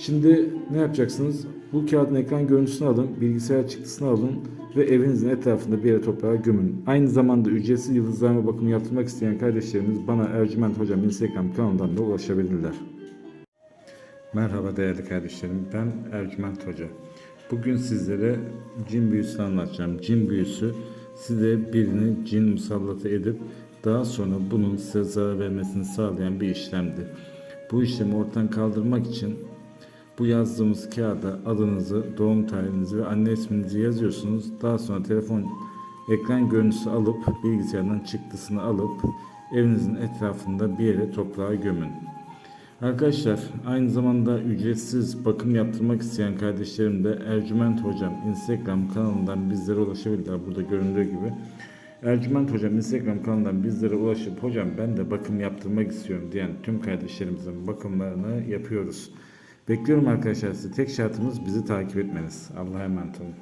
Şimdi ne yapacaksınız? Bu kağıdın ekran görüntüsünü alın, bilgisayar çıktısını alın ve evinizin etrafında bir yere toprağa gömün. Aynı zamanda ücretsiz yıldızlarma bakımı yaptırmak isteyen kardeşlerimiz bana Ercüment Hocam Instagram kanalından da ulaşabilirler. Merhaba değerli kardeşlerim. Ben Ercüment Hoca. Bugün sizlere cin büyüsünü anlatacağım. Cin büyüsü size birini cin musallatı edip daha sonra bunun size zarar vermesini sağlayan bir işlemdir. Bu işlemi ortadan kaldırmak için bu yazdığımız kağıda adınızı, doğum tarihinizi ve anne isminizi yazıyorsunuz. Daha sonra telefon ekran görüntüsü alıp bilgisayardan çıktısını alıp evinizin etrafında bir yere toprağa gömün. Arkadaşlar aynı zamanda ücretsiz bakım yaptırmak isteyen kardeşlerim de Ercüment Hocam Instagram kanalından bizlere ulaşabilirler. Burada göründüğü gibi. Ercüment Hocam Instagram kanalından bizlere ulaşıp hocam ben de bakım yaptırmak istiyorum diyen tüm kardeşlerimizin bakımlarını yapıyoruz. Bekliyorum arkadaşlar sizi. Tek şartımız bizi takip etmeniz. Allah'a emanet olun.